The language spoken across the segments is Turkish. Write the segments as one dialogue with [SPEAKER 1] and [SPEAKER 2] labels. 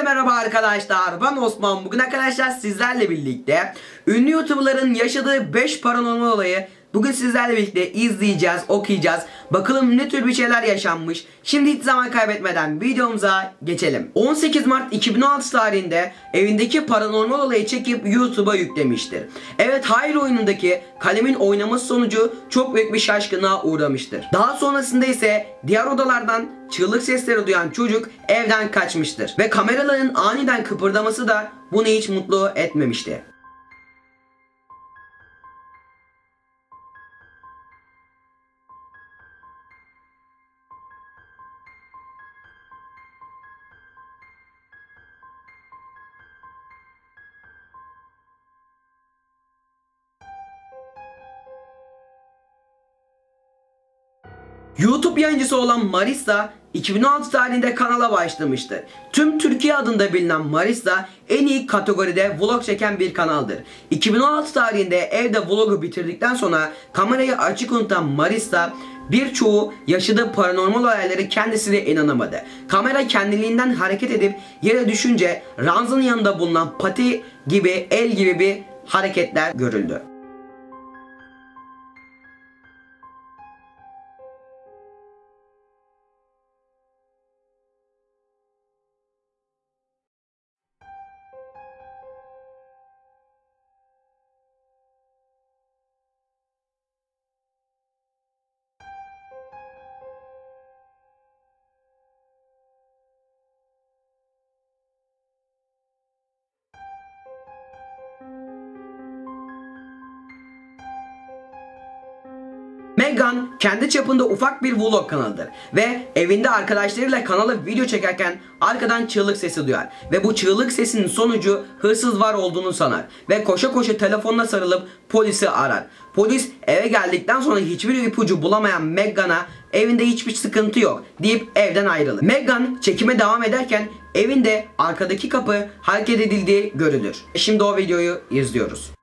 [SPEAKER 1] Hepinize merhaba arkadaşlar. Ben Osman. Bugün arkadaşlar sizlerle birlikte ünlü YouTuber'ların yaşadığı 5 paranormal olayı bugün sizlerle birlikte izleyeceğiz, okuyacağız. Bakalım ne tür bir şeyler yaşanmış. Şimdi hiç zaman kaybetmeden videomuza geçelim. 18 Mart 2016 tarihinde evindeki paranormal olayı çekip YouTube'a yüklemiştir. Evet Hayır oyunundaki kalemin oynaması sonucu çok büyük bir şaşkınlığa uğramıştır. Daha sonrasında ise diğer odalardan çığlık sesleri duyan çocuk evden kaçmıştır. Ve kameraların aniden kıpırdaması da bunu hiç mutlu etmemişti. YouTube yayıncısı olan Marissa 2016 tarihinde kanala başlamıştı. Tüm Türkiye adında bilinen Marissa en iyi kategoride vlog çeken bir kanaldır. 2016 tarihinde evde vlogu bitirdikten sonra kamerayı açık unutan Marissa birçoğu yaşadığı paranormal olayları kendisine inanamadı. Kamera kendiliğinden hareket edip yere düşünce Ranz'ın yanında bulunan pati gibi el gibi bir hareketler görüldü. Megan kendi çapında ufak bir vlog kanalıdır ve evinde arkadaşlarıyla kanala video çekerken arkadan çığlık sesi duyar ve bu çığlık sesinin sonucu hırsız var olduğunu sanar ve koşa koşa telefonla sarılıp polisi arar. Polis eve geldikten sonra hiçbir ipucu bulamayan Megan'a evinde hiçbir sıkıntı yok deyip evden ayrılır. Megan çekime devam ederken evinde arkadaki kapı hareket edildiği görülür. Şimdi o videoyu izliyoruz.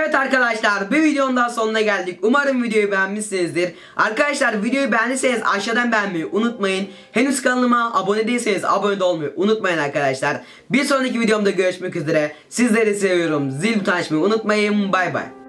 [SPEAKER 1] Evet arkadaşlar bir videonun daha sonuna geldik. Umarım videoyu beğenmişsinizdir. Arkadaşlar videoyu beğendiyseniz aşağıdan beğenmeyi unutmayın. Henüz kanalıma abone değilseniz abone de olmayı unutmayın arkadaşlar. Bir sonraki videomda görüşmek üzere. Sizleri seviyorum. Zil butonu açmayı unutmayın. Bay bay.